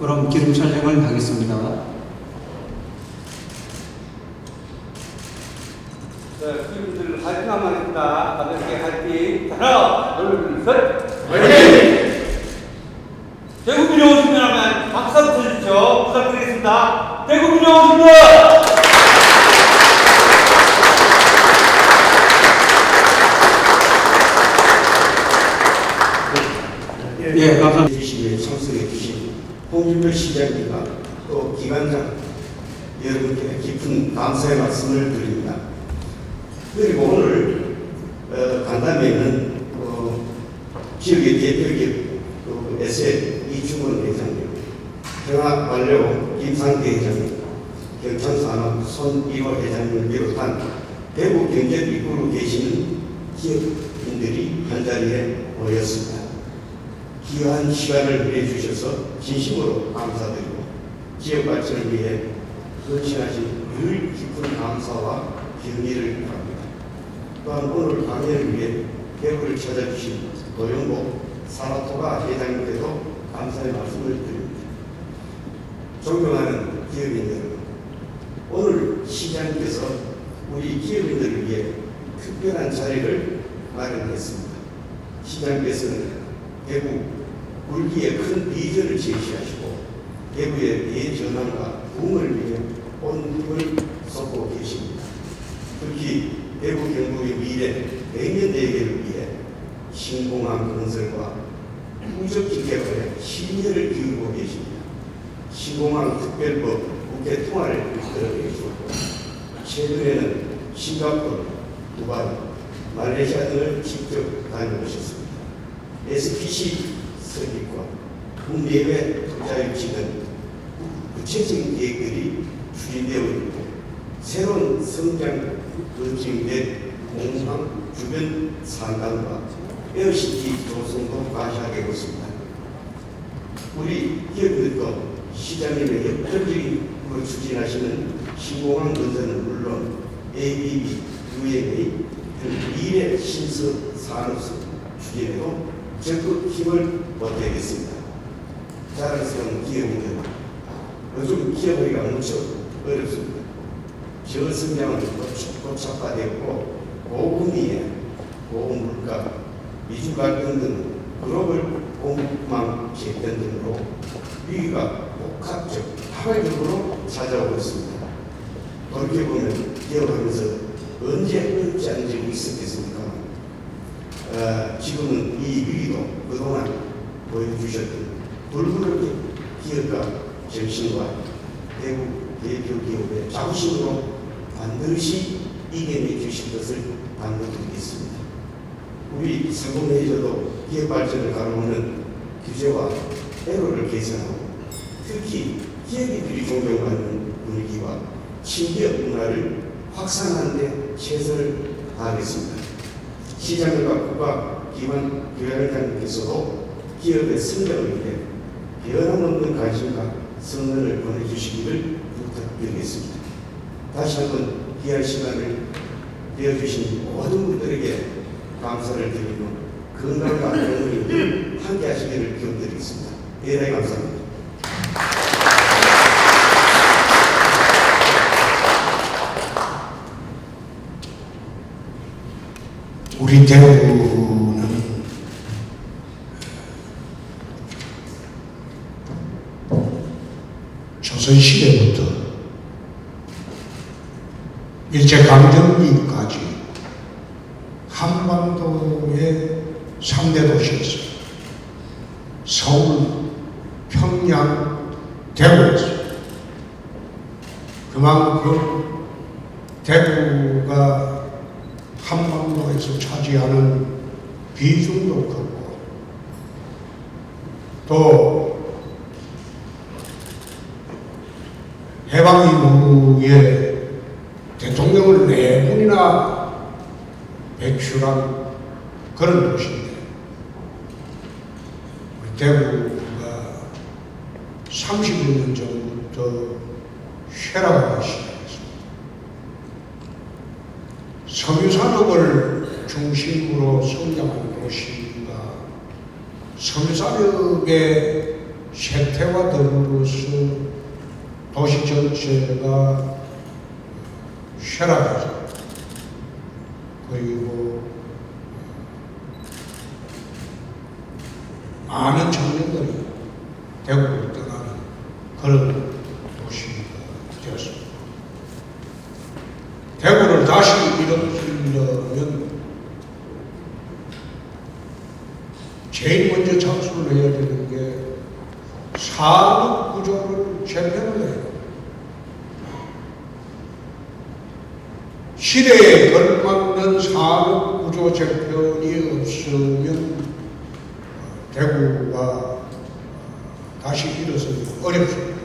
그럼 기름 촬영을 하겠습니다. 자, 팀들 화이팅 한번 합니다. 가볍게 화이팅. 자, 하나, 둘, 셋. 화이팅! 대구민이 오시면 박수 한번 쳐주십시오. 부탁드리겠습니다. 대구민이 오십니다. 예, 감사합니다. 주시에 참석해 주신 홍준표 시장님과 또 기관장 여러분께 깊은 감사의 말씀을 드립니다. 그리고 오늘 어, 간담회는 어, 지역의 대표기업 그 SM 이충원 회장님, 평화관료 김상태 회장님, 경천산업 손이호 회장님을 비롯한 대구 이끌고 계시는 기업인들이 한자리에 모였습니다. 귀한 시간을 내주셔서 진심으로 감사드리고 지역 발전을 위해 헌신하신 늘 깊은 감사와 경의를 바랍니다. 또한 오늘 강연을 위해 대구를 찾아주신 노영복 사라토가 회장님께도 감사의 말씀을 드립니다. 존경하는 기업인 여러분, 오늘 시장님께서 우리 기업인들을 위해 특별한 자리를 마련했습니다. 시장님께서는 대구 물기에 큰 비전을 제시하시고 대구의 대전환과 부흥을 위해 온 힘을 쏟고 계십니다. 특히 대구 경북의 미래 백년 대계를 위해 신공항 건설과 후적지 개발에 신의를 기울이고 계십니다. 신공항 특별법 국회 통화를 이끌어 내주었고 최근에는 싱가포르, 두바이, 말레이시아 등을 직접 다녀오셨습니다. SPC 설립과 국내외 투자 유치는 구체적인 계획들이 추진되어 있고 새로운 성장 검증된 공항 주변 상담과 에어시티 조성도 가시하게 있습니다. 우리 기업들도 시장님의 역설적인 그 추진하시는 신공항 건설은 물론 ABB, UMA 등 미래 신설 산업성 추진에도 적극 힘을 보태겠습니다. 자랑스러운 기업인들, 요즘 기업하기가 무척 어렵습니다. 저성장은 고착화되었고 고금리에 고물가, 미중 갈등 등 글로벌 공급망 재편 등으로 위기가 복합적, 다발적으로 찾아오고 있습니다. 그렇게 보면 기업하면서 언제 어렵지 않은 적이 있었겠습니까? 어, 지금은 이 위기도 그동안 보여주셨던 불구르게 기업가 정신과 대구 대표 기업의 자부심으로 반드시 이겨내 주실 것을 당부드리겠습니다. 우리 성공회의저도 기업 발전을 가로우는 규제와 애로를 개선하고 특히 기업인들이 존경하는 분위기와 친기업 문화를 확산하는 데 최선을 다하겠습니다. 시장과 국가 기관 교양장님께서도 기업의 성장을 위해 변함없는 관심과 성원을 보내주시기를 부탁드리겠습니다. 다시 한번 귀한 시간을 내어주신 모든 분들에게 감사를 드리고 건강과 건강을 늘 함께 하시기를 기원드리겠습니다. 대단히 감사합니다. 우리 대구는 조선시대부터 일제강점기까지 한반도의 3대 도시였어요. 서울, 평양, 대구였어요. 그만큼 대구가 한반도에서 차지하는 비중도 크고 또 해방 이후에 대통령을 네 분이나 배출한 그런 도시인데 우리 대구가 30년 전부터 쇠락하기 시작했습니다. 섬유산업을 중심으로 성장한 도시가 섬유산업의 쇠퇴와 더불어서 도시 전체가 쇠락하죠. 그리고 많은 청년들이 대구를 떠나는 그런 도시가 되었습니다. 대구를 다시 일으키려면 제일 먼저 착수를 해야 되는 게 산업 구조를 재편을 해야 됩니다. 시대에 걸맞는 구조 재편이 없으면 어, 대구가 어, 다시 일어서기 어렵습니다.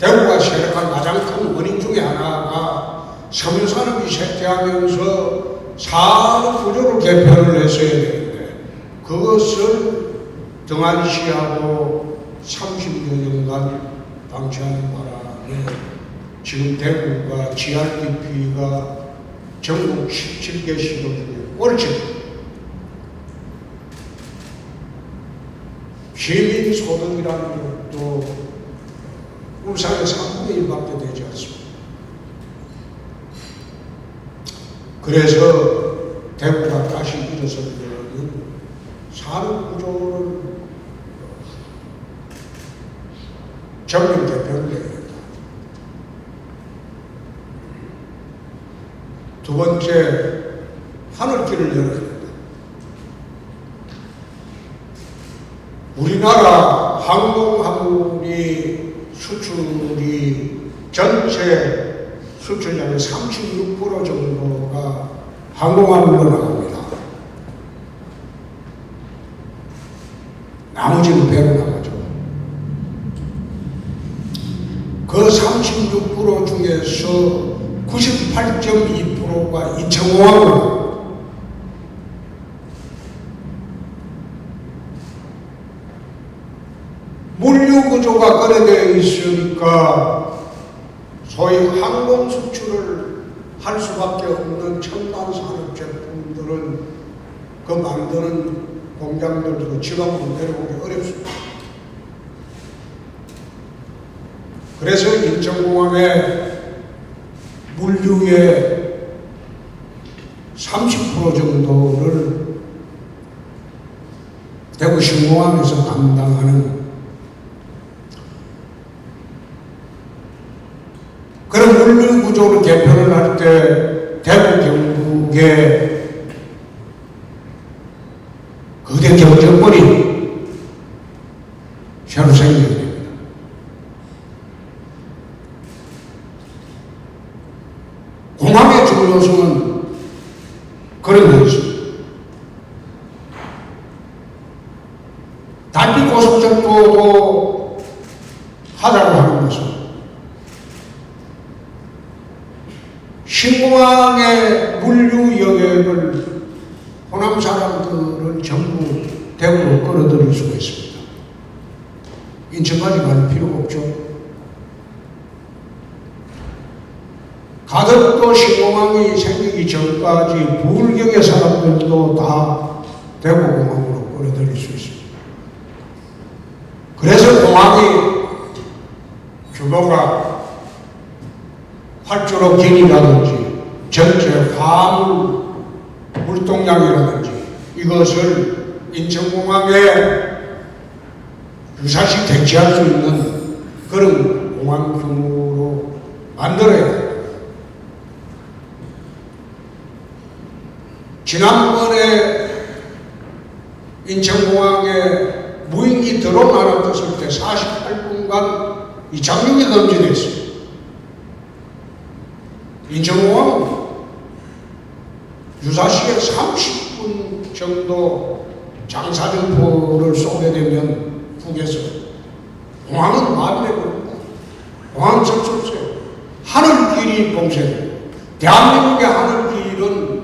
대구가 쇠락한 가장 큰 원인 중에 하나가 섬유산업이 쇠퇴하면서 산업 구조를 개편을 했어야 되는데 그것을 등한시하고 30여 년간 방치하는 바람에 지금 대구가 GRDP가 전국 17개 시도 중에 꼴찌 시민 소득이라는 것도 울산의 3분의 1밖에 되지 않습니다. 그래서 대구가 다시 일어서려면 산업 구조를 전면 개편을 해야 된다. 두 번째, 하늘길을 열어야 된다. 우리나라 항공화물이 수출이 전체 수출량의 36% 정도가 항공화물로 나갑니다. 나머지는 배로 나가죠. 그 36% 중에서 98.2%가 이천공항으로 물류 구조가 거래되어 있으니까 소위 항공 수출을 할 수밖에 없는 첨단 산업 제품들은 그 만드는 공장들도 지방으로 내려오기 어렵습니다. 그래서 인천공항에 물류의 30% 정도를 대구 신공항에서 담당하는 물류 구조를 개편을 할 때 대구 경북에 거대 경쟁권이 새로 생겨야 됩니다. 공항의 중요성은 그런 거였습니다. 단기 고속정보도 하자고 하는 것은 신공항의 물류 여객을 호남 사람들은 전부 대구로 끌어들일 수가 있습니다. 인천까지 갈 필요가 없죠. 가덕도 신공항이 생기기 전까지 부울경의 사람들도 다 대구공항으로 끌어들일 수 있습니다. 그래서 공항이 규모가 활주로 길이라든지 전체 화물 물동량이라든지 이것을 인천공항에 유사시 대체할 수 있는 그런 공항 규모로 만들어야 합니다. 지난번에 인천공항에 무인기 드론 떴을 때 48분간 이착륙이 금지됐습니다. 인천공항 유사시에 30분 정도 장사정포를 쏘게 되면 북에서 공항은 마비되버립니다. 공항 없어요. 하늘길이 봉쇄돼요. 대한민국의 하늘길은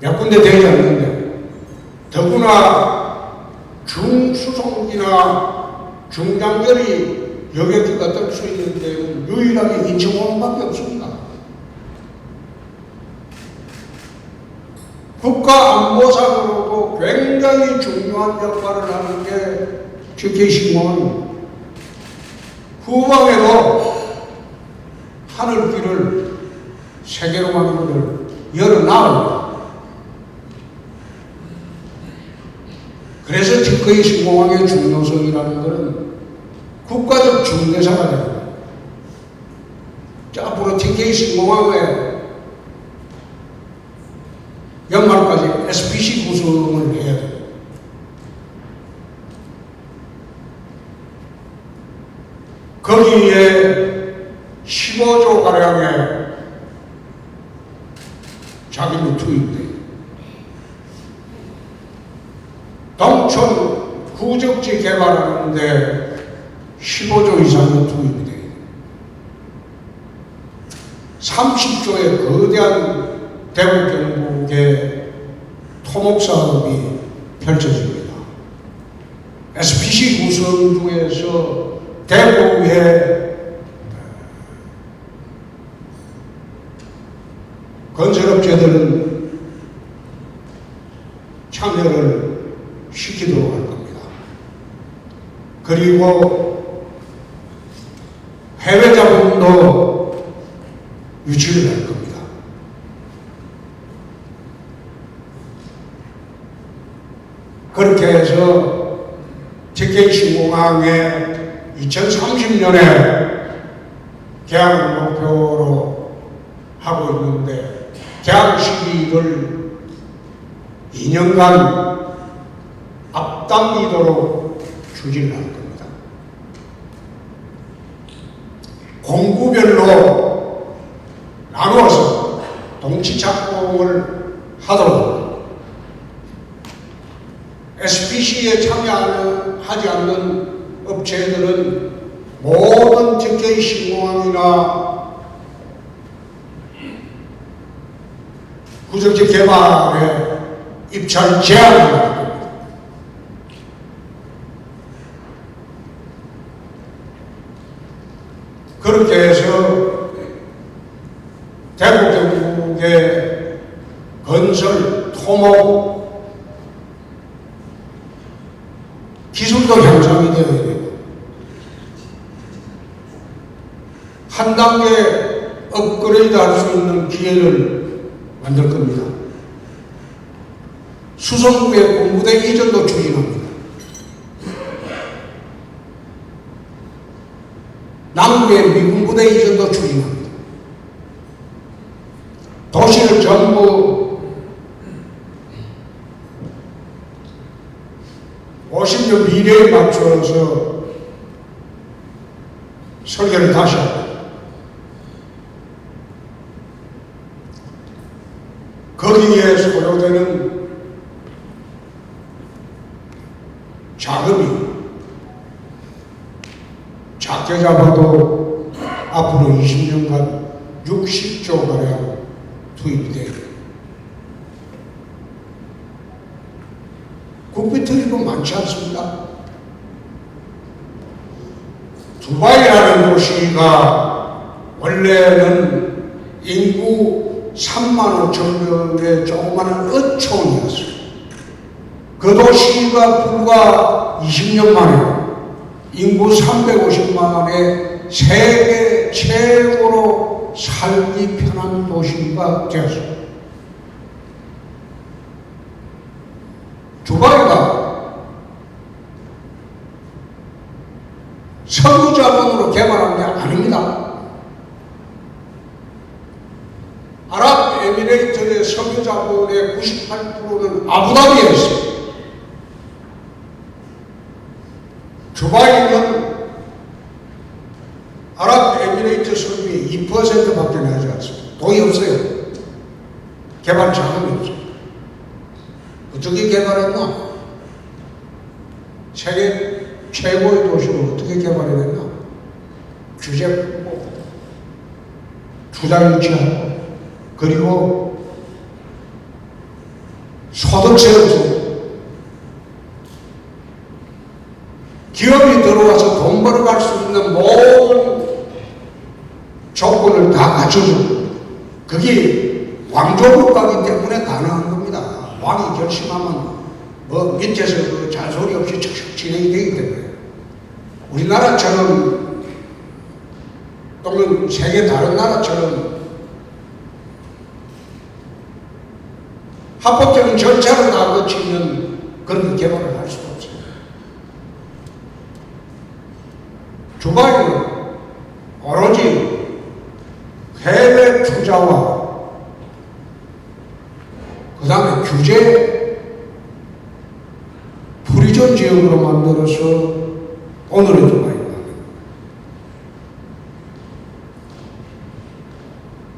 몇 군데 되지 않는데 더구나 중수송이나 중장거리 여객기가 뜰수 있는 데는 유일하게 인천공항밖에 없습니다. 국가 안보상으로도 굉장히 중요한 역할을 하는 게 GK신공은 후방에도 하늘길을 세계로 만들어 열어놔옵니다. 그래서 특허의 신공항의 중요성이라는 것은 국가적 중대사가 됩니다. 자, 앞으로 TK 신공항에 연말까지 SPC 구성을 해야 돼요. 거기에 15조 가량의 자금이 투입돼요. 동촌 구적지 개발하는데 15조 이상이 투입이 돼요. 30조의 거대한 대구 경북의 토목 사업이 펼쳐집니다. SPC 구성 중에서 대구의 건설업체들은 참여를 시키도록 할 겁니다. 그리고 해외 자본도 유치를 할 겁니다. 그렇게 해서 TK 신공항에 2030년에 개항을 목표로 하고 있는데 개항 시기를 2년간 앞당기도록 추진을 할 겁니다. 공구별로 나누어서 동치 작동을 하도록 SPC에 참여 하지 않는 업체들은 모든 특혜 신공항이나 구적지 개발에 입찰 제한을 할 겁니다. 그렇게 해서 대구 경북의 건설, 토목, 기술도 향상이 되어야 되고 한 단계 업그레이드 할 수 있는 기회를 만들 겁니다. 수성구의 공부대 이전도 추진합니다. 남구의 미군부대 이전도 추진합니다. 도시를 전부 50년 미래에 맞춰서 설계를 다시 합니다. 거기에 소요되는 자금이 작게 잡아도 앞으로 20년간 60조 가량 투입이 돼요. 국비 투입은 많지 않습니다. 두바이라는 도시가 원래는 인구 3만 5천 명의 조그마한 어촌이었어요. 그 도시가 불과 20년 만에 인구 350만의 세계 최고로 살기 편한 도시가 되었습니다. 두바이가 석유 자본으로 개발한 게 아닙니다. 아랍에미레이트의 석유 자본의 98%는 아부다비에 있습니다. 두바이는 아랍에미레이트 석유의 2%밖에 나지 않습니다. 돈이 없어요. 개발 자금이 없어요. 어떻게 개발했나? 세계 최고의 도시를 어떻게 개발해냈나? 규제 풀고, 투자 유치하고, 그리고 소득세 없고, 기업이 들어와서 돈 벌어갈 수 있는 모든 조건을 다 갖춰주고, 그게 왕조 국가이기 때문에 가능한 겁니다. 왕이 결심하면 뭐 밑에서 그 잔소리 없이 척척 진행이 되기 때문에 우리나라처럼 또는 세계 다른 나라처럼 합법적인 절차를 다 거치면 그런 개발을 할 수가 없어요. 두바이는 오로지 해외 투자와 그 다음에 규제 프리존 지역으로 만들어서 오늘의 두바이입니다.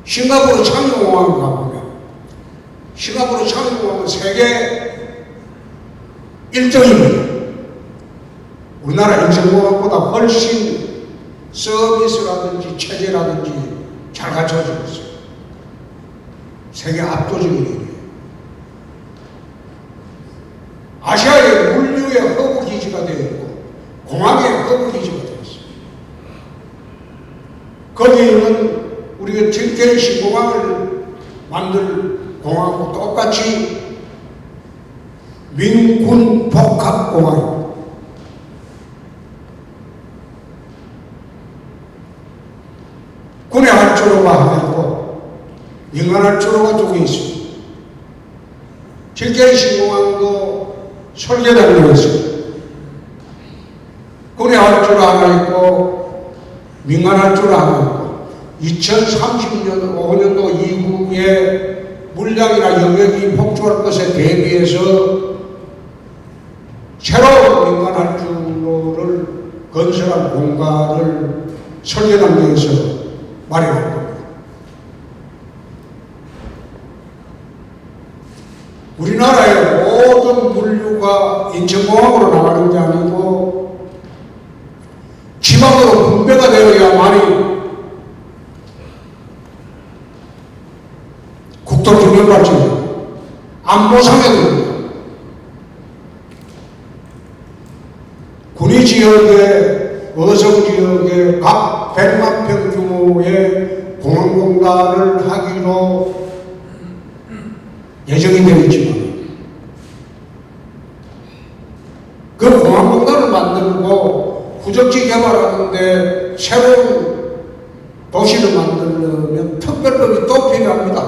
싱가포르 창의공항 가보면 싱가포르 창의공항은 세계 1등입니다. 우리나라 인생공항보다 훨씬 서비스라든지 체제라든지 잘 갖춰져 있어요. 세계 압도적인 일이에요. 아시아의 물류의 허브 기지가 되어 있고 되어 있어요. 거기는 우리가 질케이 신공항을 만들 공항하고 똑같이 민군 복합공항입니다. 군의 활주로가 하나 있고 민간 활주로가 두 개 있습니다. 질케이 신공항도 설계단이 있습니다. 활주로 하나 있고 민간 활주로 하나 있고 2030년 5년도 이후에 물량이나 영역이 폭주할 것에 대비해서 새로운 민간 활주로를 건설할 공간을 설계 단계에서 마련할 겁니다. 우리나라의 모든 물류가 인천공항으로 나가는 게 아니고 지방으로 분배가 되어야만이 국토 균형 발전 안보상에 됩니다. 군위 지역의 어성 지역의 각 100만 평 규모의 공항 공간을 하기로 예정이 되어 있지만 그 공항 공간을 만들고 후적지 개발하는데 새로운 도시를 만들려면 특별법이 또 필요합니다.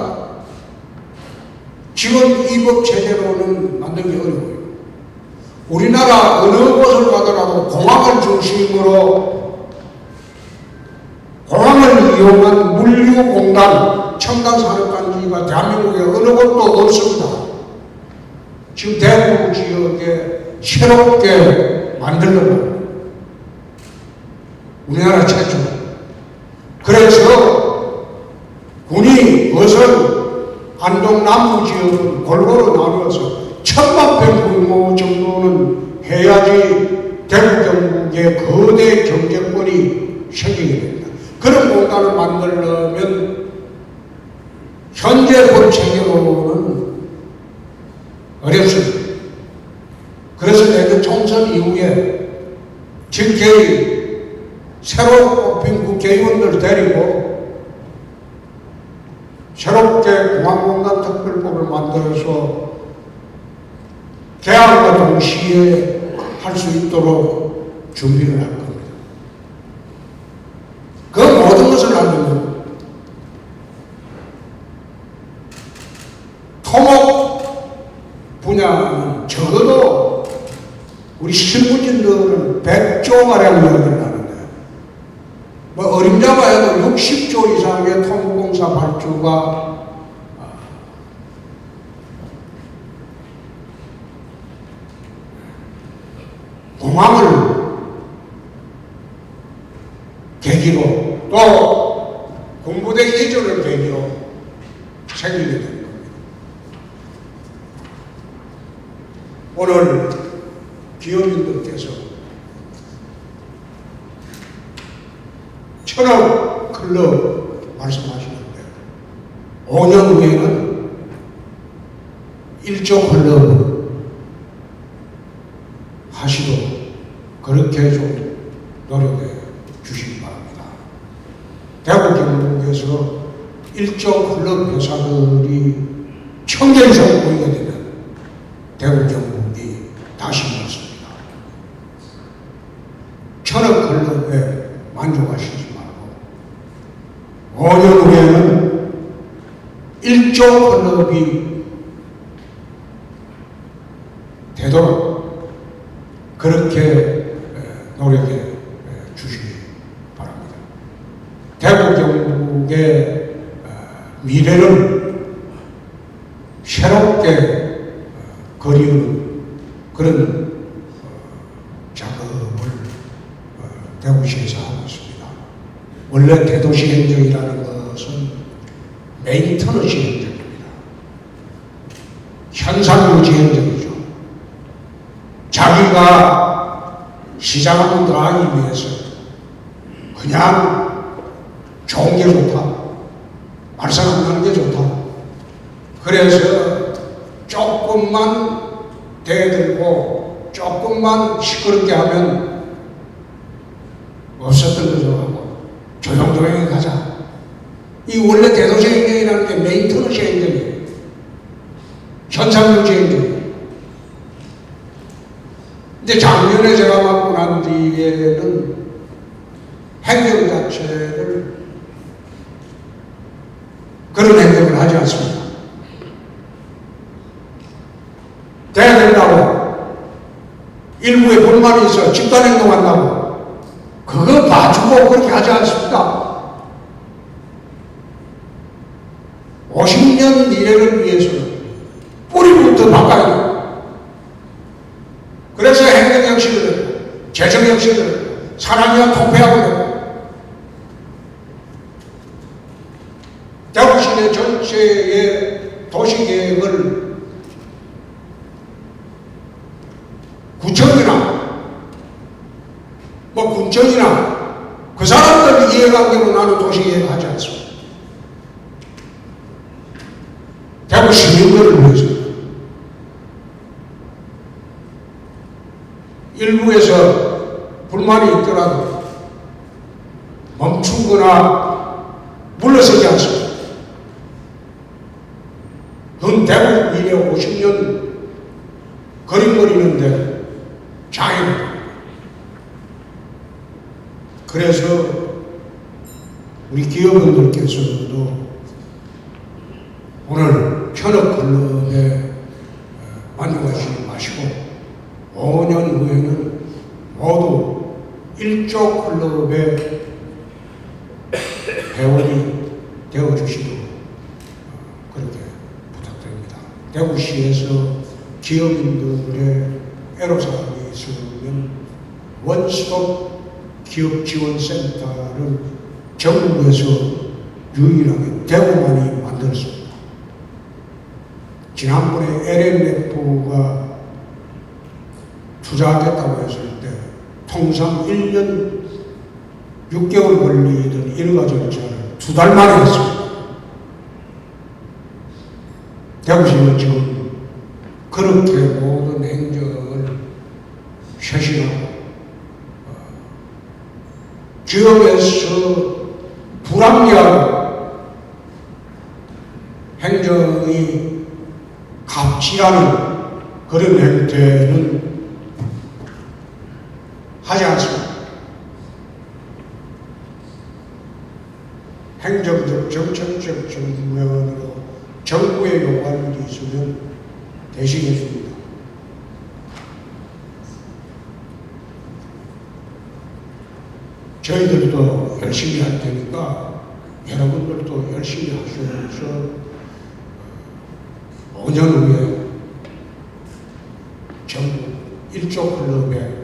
지금 이법 체제로는 만들기 어려워요. 우리나라 어느 곳을 가더라도 공항을 중심으로 공항을 이용한 물류공단, 첨단산업단지가 대한민국에 어느 곳도 없습니다. 지금 대구 지역에 새롭게 만들려고 우리나라 최초. 그래서 군이 어선 안동 남부 지역은 골고루 나누어서 천만 평 규모 정도는 해야지 대구 경북의 거대 경제권이 생기게 됩니다. 그런 공간을 만들려면 현재 본 체계로는 어렵습니다. 그래서 내년 총선 이후에 직계의 새로 뽑힌 국회의원들 데리고 공항공단 특별법을 만들어서 개항과 동시에 할 수 있도록 준비를 할 겁니다. 그 모든 것을 하려면 토목 분야는 적어도 우리 실무진들은 100조 가량 이야기를 하는데 뭐 어림잡아 해도 60조 이상의 토목공사 발주가 공항을 계기로 또 공부대 이전을 계기로 생기게 된 겁니다. 오늘 기업인들께서 천억 클럽 말씀하시는데 5년 후에는 1조 클럽 하시도록 그렇게 좀 노력해 주시기 바랍니다. 대구 경북에서 일조 클럽 회사들이 이상 모이게 되면 대구 경북이 다시 묻습니다. 천억 클럽에 만족하시지 말고 5년 후에는 1조 클럽이 되도록 그렇게 에, 노력해 에, 주시기 바랍니다. 대구 경북의 어, 미래를 새롭게 어, 그리는 그런 어, 작업을 어, 대구시에서 하고 있습니다. 원래 대도시 행정이라는 것은 메인터너시 행정입니다. 현상 유지 행정이죠. 자기가 시장하면 들어가기 위해서 그냥 좋은 게 좋다. 안 나는 게 좋다. 그래서 조금만 대들고 조금만 시끄럽게 하면 없었던 거죠 하고 조용조용히 가자. 이 원래 대도시 행정이라는 게 메인터너시 행정이에요. 현상유지 행정이에요. 근데 작년에 제가 맡고 난 뒤에는 행정 자체를 그런 행정을 하지 않습니다. 대된다고 일부에 불만이 있어 집단 행동한다고 그거 봐주고 그렇게 하지 않습니다. 50년 미래를 위해서는 뿌리부터 바꿔야 돼요. 그래서 행정 형식을 재정 형식을 사람이야 통폐하고 돼요. 대구시내 전체의 도시계획을 구청이나 뭐 군청이나 그 사람들 이해관계로 나는 도시계획을 하지 않습니다. 대구 시민들을 위해서 일부에서 불만이 있더라도 멈추거나 물러서지 않습니다. 그건 대구 미래 50년 그림거리는데 장애입니다. 그래서 우리 기업원들께서도 오늘 현업 클럽에 어, 만족하시지 마시고 5년 후에는 모두 1조 클럽의 회원이 되어주시도록 어, 그렇게 부탁드립니다. 대구시에서 기업인들의 애로사항이 있으면 원스톱 기업지원센터를 전국에서 유일하게 대구만이 만들었습니다. 지난번에 LMF가 투자하겠다고 했을 때 통상 1년 6개월 걸리던 일가 절차를 두 달 만에 했습니다. 대구시는 지금 그렇게 모든 행정을 쇄신하고 어, 기업에서 불합리하고 행정이 갑질하는 그런 행태는 하지 않습니다. 행정적, 정책적 정부의 요구하는 게 있으면 대신해 줍니다. 저희들도 열심히 할 테니까 여러분들도 열심히 하셔서 5년 후에 전국 1조 클럽에